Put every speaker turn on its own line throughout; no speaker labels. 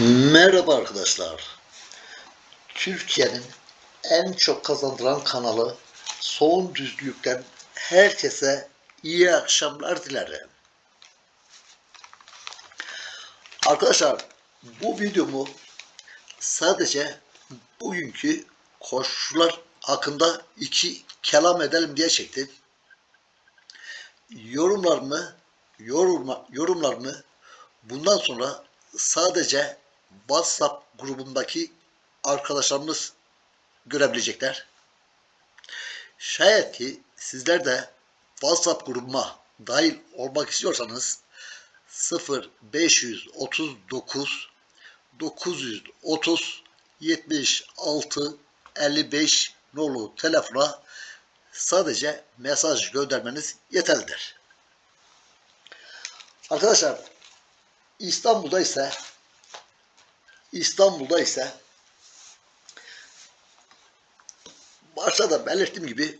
Merhaba arkadaşlar. Türkiye'nin en çok kazandıran kanalı Son Düzlük'ten herkese iyi akşamlar dilerim. Arkadaşlar bu videomu sadece bugünkü koşular hakkında iki kelam edelim diye çektim. Yorumlarımı yorumla, yorumlarımı bundan sonra sadece WhatsApp grubundaki arkadaşlarımız görebilecekler. Şayet ki sizler de WhatsApp grubuma dahil olmak istiyorsanız 0539 930 76 55 nolu telefona sadece mesaj göndermeniz yeterlidir. Arkadaşlar İstanbul'da ise İstanbul'da ise başta da belirttiğim gibi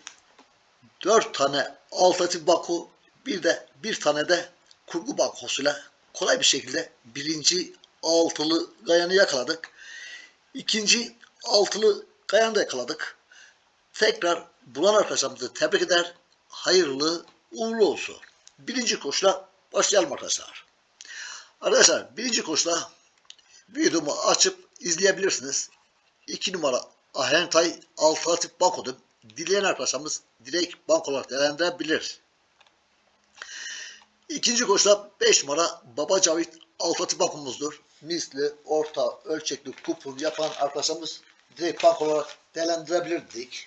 dört tane alternatif bako bir de bir tane de kurgu bakosuyla kolay bir şekilde birinci altılı gayanı yakaladık. İkinci altılı gayanı da yakaladık. Tekrar bulan arkadaşlarımızı tebrik eder. Hayırlı uğurlu olsun. Birinci koşula başlayalım arkadaşlar. Arkadaşlar birinci koşula videomu açıp izleyebilirsiniz. 2 numara Ahentay alternatif bankodur. Dileyen arkadaşlarımız direkt bank olarak değerlendirebilir. İkinci koşuda 5 numara Baba Cavit alternatif bankomuzdur. Misli, orta, ölçekli kupon yapan arkadaşlarımız direkt bank olarak değerlendirebilirdik.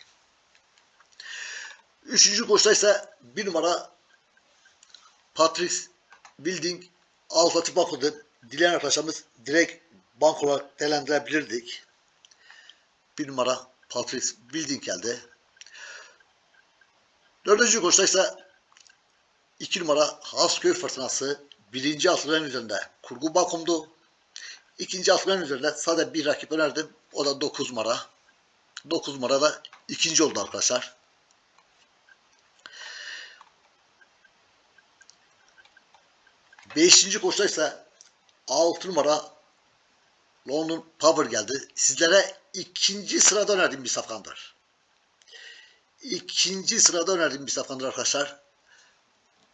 Üçüncü koşuda ise 1 numara Patrice Building alternatif bankodur. Dileyen arkadaşlarımız direkt bank olarak değerlendirebilirdik. Bir numara Patrice Building geldi. Dördüncü koşuda ise iki numara Hasköy Fırtınası birinci altıların üzerinde kurgu bakumdu. İkinci altıların üzerinde sadece bir rakip önerdim. O da 9 numara. 9 numara da ikinci oldu arkadaşlar. Beşinci koşuda ise 6 numara London Power geldi. Sizlere ikinci sırada önerdiğim bir safkandır. İkinci sırada önerdiğim bir safkandır arkadaşlar.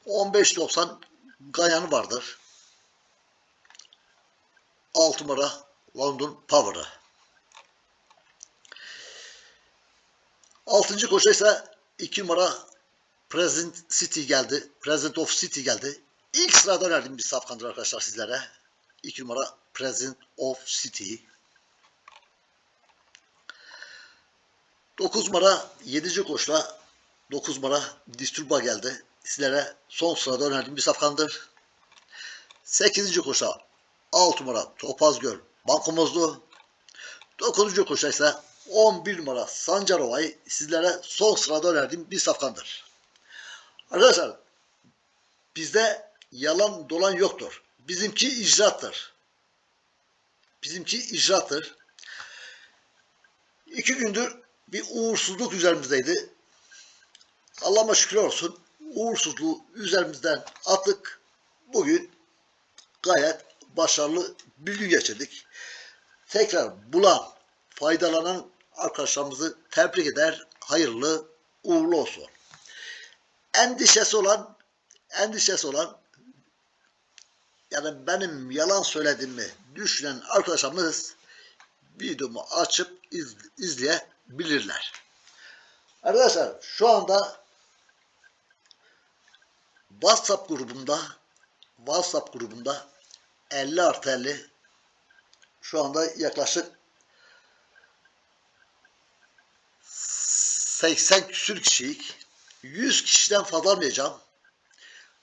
15.90 Gayan'ı vardır. 6 numara London Power'ı. 6. koşu ise 2 numara Present City geldi. Present of City geldi. İlk sırada önerdiğim bir safkandır arkadaşlar sizlere. 2 numara Present of City. 9 numara 7. koşula 9 numara Disturba geldi. Sizlere son sırada önerdiğim bir safkandır. 8. koşula 6 numara Topaz Göl bankomuzdu. 9. koşula ise 11 numara Sancarova'yı sizlere son sırada önerdiğim bir safkandır. Arkadaşlar bizde yalan dolan yoktur. Bizimki icraattır. Bizimki icraattır. İki gündür bir uğursuzluk üzerimizdeydi. Allah'ıma şükür olsun. Uğursuzluğu üzerimizden attık. Bugün gayet başarılı bir gün geçirdik. Tekrar bulan, faydalanan arkadaşlarımızı tebrik eder. Hayırlı, uğurlu olsun. Endişesi olan, endişesi olan yani benim yalan söylediğimi düşünen arkadaşlarımız videomu açıp iz, izleyebilirler. Arkadaşlar şu anda WhatsApp grubunda WhatsApp grubunda 50 artı 50 şu anda yaklaşık 80 küsür kişilik 100 kişiden fazla almayacağım.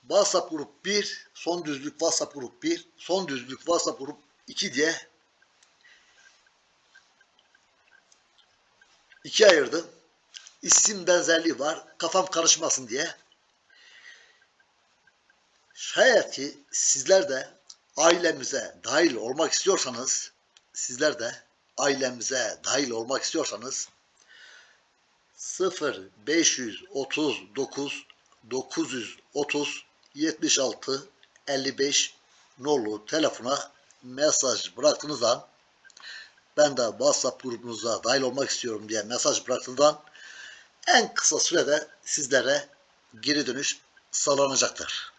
WhatsApp grup 1, son düzlük WhatsApp grup 1, son düzlük WhatsApp grup 2 diye ikiye ayırdım. İsim benzerliği var. Kafam karışmasın diye. Şayet ki sizler de ailemize dahil olmak istiyorsanız sizler de ailemize dahil olmak istiyorsanız 0 539 930 76 55 nolu telefona mesaj bıraktığınız ben de WhatsApp grubunuza dahil olmak istiyorum diye mesaj bıraktığınız en kısa sürede sizlere geri dönüş sağlanacaktır.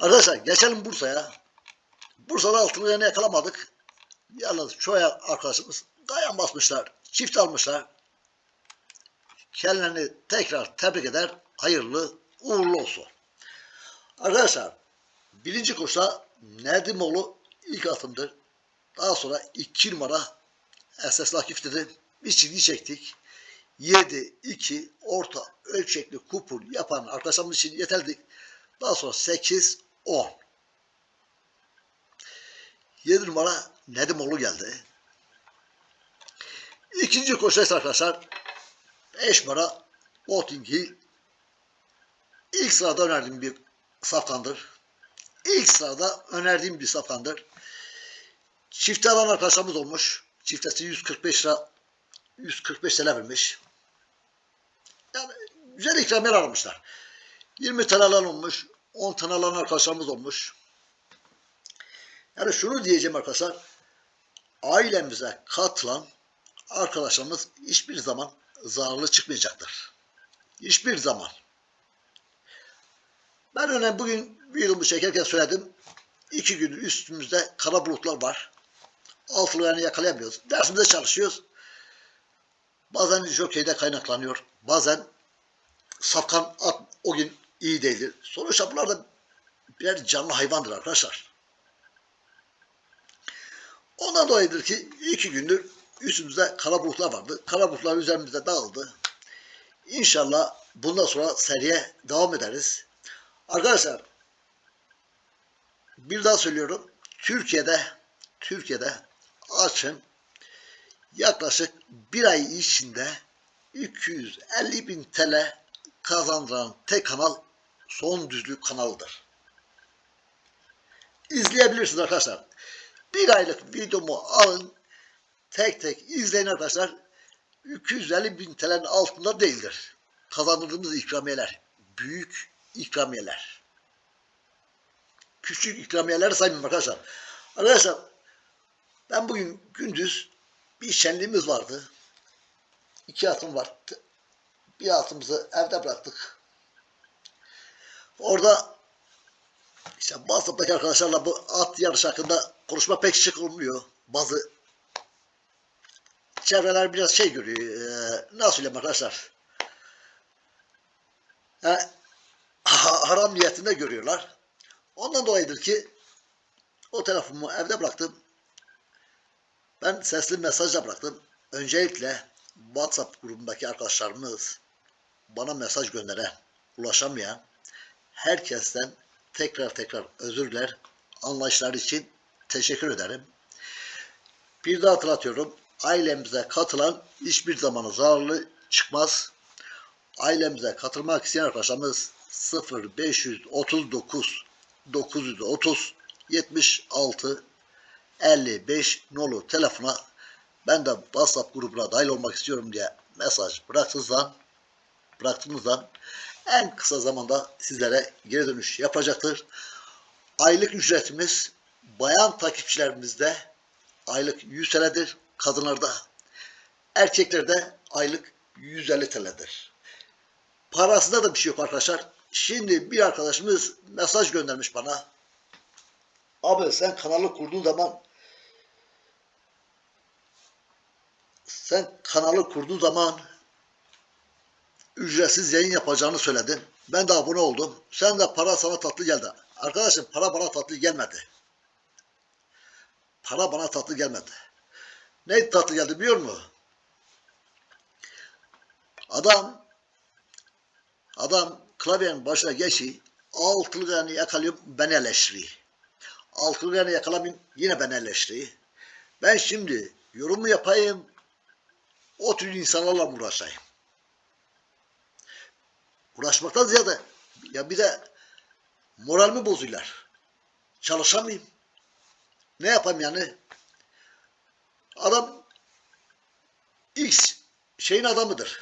Arkadaşlar geçelim Bursa'ya. Bursa'da altılı yani yakalamadık. Yalnız çoğu arkadaşımız dayan basmışlar, çift almışlar. Kendilerini tekrar tebrik eder, hayırlı uğurlu olsun. Arkadaşlar birinci koşuda Nedimoğlu ilk atımdır. Daha sonra iki numara SS Akif dedi. Bir çizgi çektik. 7, 2 orta ölçekli kupul yapan arkadaşlarımız için yeterli. Daha sonra 8, 10. 7 numara Nedimoğlu geldi. İkinci koşu arkadaşlar 5 numara Voting Hill. İlk sırada önerdiğim bir safkandır. İlk sırada önerdiğim bir safkandır. Çifte alan arkadaşlarımız olmuş. Çiftesi 145 lira 145 TL vermiş. Yani güzel ikramiye almışlar. 20 tane alan olmuş. 10 tane alan arkadaşlarımız olmuş. Yani şunu diyeceğim arkadaşlar. Ailemize katılan arkadaşlarımız hiçbir zaman zararlı çıkmayacaktır. Hiçbir zaman. Ben önemli bugün videomu çekerken söyledim. İki gün üstümüzde kara bulutlar var. Altılı yani yakalayamıyoruz. Dersimize çalışıyoruz. Bazen jokeyde kaynaklanıyor. Bazen safkan at o gün iyi değildir. Sonuçta bunlar da birer canlı hayvandır arkadaşlar. Ondan dolayıdır ki iki gündür üstümüzde kara bulutlar vardı. Kara bulutlar üzerimizde dağıldı. İnşallah bundan sonra seriye devam ederiz. Arkadaşlar bir daha söylüyorum. Türkiye'de Türkiye'de açın yaklaşık bir ay içinde 250 bin TL kazandıran tek kanal son düzlük kanalıdır. İzleyebilirsiniz arkadaşlar. Bir aylık videomu alın. Tek tek izleyin arkadaşlar. 250 bin TL'nin altında değildir. Kazandırdığımız ikramiyeler. Büyük ikramiyeler. Küçük ikramiyeler saymıyorum arkadaşlar. Arkadaşlar ben bugün gündüz bir şenliğimiz vardı. İki atım var. Bir atımızı evde bıraktık. Orada işte WhatsApp'taki arkadaşlarla bu at yarışı hakkında konuşma pek şık olmuyor. Bazı çevreler biraz şey görüyor. E, nasıl söyleyeyim arkadaşlar? Yani, haram niyetinde görüyorlar. Ondan dolayıdır ki o telefonumu evde bıraktım. Ben sesli mesajla bıraktım. Öncelikle WhatsApp grubundaki arkadaşlarımız bana mesaj gönderen, ulaşamayan herkesten tekrar tekrar özür diler. Anlayışları için teşekkür ederim. Bir daha hatırlatıyorum. Ailemize katılan hiçbir zaman zararlı çıkmaz. Ailemize katılmak isteyen arkadaşlarımız 0539 930 76 55 nolu telefona ben de WhatsApp grubuna dahil olmak istiyorum diye mesaj bıraktığınızdan bıraktığınızdan en kısa zamanda sizlere geri dönüş yapacaktır. Aylık ücretimiz bayan takipçilerimizde aylık 100 TL'dir. Kadınlarda erkeklerde aylık 150 TL'dir. Parasında da bir şey yok arkadaşlar. Şimdi bir arkadaşımız mesaj göndermiş bana. Abi sen kanalı kurduğun zaman sen kanalı kurduğun zaman ücretsiz yayın yapacağını söyledin. Ben de abone oldum. Sen de para sana tatlı geldi. Arkadaşım para bana tatlı gelmedi. Para bana tatlı gelmedi. Ne tatlı geldi biliyor musun? Adam adam klavyenin başına geçi altılı yani yakalıyorum ben eleştiriyor. Altılı yani yakalamayayım yine ben eleştiriyor. Ben şimdi yorum yapayım o tür insanlarla uğraşayım? Uğraşmaktan ziyade ya bir de moralimi bozuyorlar. Çalışamayayım. Ne yapayım yani? Adam X şeyin adamıdır.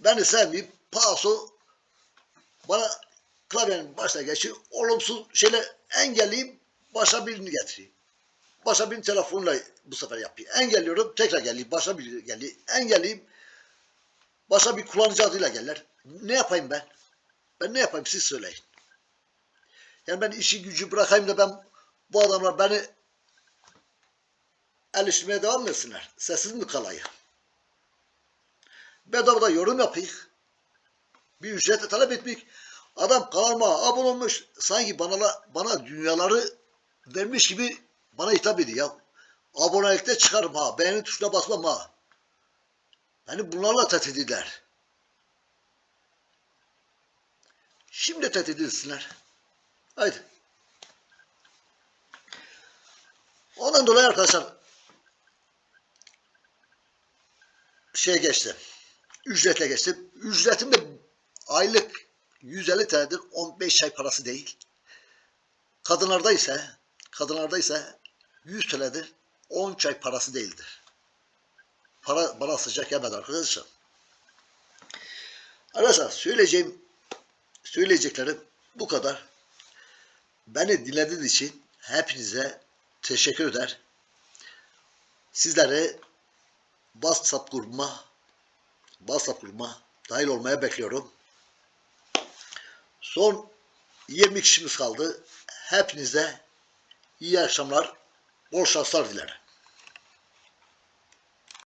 Beni sevmeyip paso bana klavyenin başına geçiyor. Olumsuz şeyle engelleyeyim. Başa birini getireyim. Başa birini telefonla bu sefer yapayım. Engelliyorum. Tekrar geleyim. Başa biri geliyor. Engelleyeyim. Başa bir kullanıcı adıyla gelirler. Ne yapayım ben? Ben ne yapayım siz söyleyin. Yani ben işi gücü bırakayım da ben bu adamlar beni eleştirmeye devam etsinler? Sessiz mi kalayım? Bedava yorum yapayım. Bir ücretle talep etmek. Adam kanalıma abone. Sanki bana, bana dünyaları vermiş gibi bana hitap ediyor ya. Abonelikte çıkarım ha. Beğeni tuşuna basmam ha. Beni bunlarla tehdit. Şimdi tehdit edilsinler. Haydi. Ondan dolayı arkadaşlar şeye geçti. Ücretle geçtim. Ücretim de aylık 150 TL'dir. 15 ay parası değil. Kadınlarda ise kadınlarda ise 100 TL'dir. 10 çay parası değildir. Para bana sıcak gelmedi arkadaşlar. Arkadaşlar söyleyeceğim söyleyeceklerim bu kadar. Beni dinlediğiniz için hepinize teşekkür eder. Sizleri WhatsApp grubuma WhatsApp grubuma dahil olmaya bekliyorum. Son 20 kişimiz kaldı. Hepinize iyi akşamlar, bol şanslar dilerim.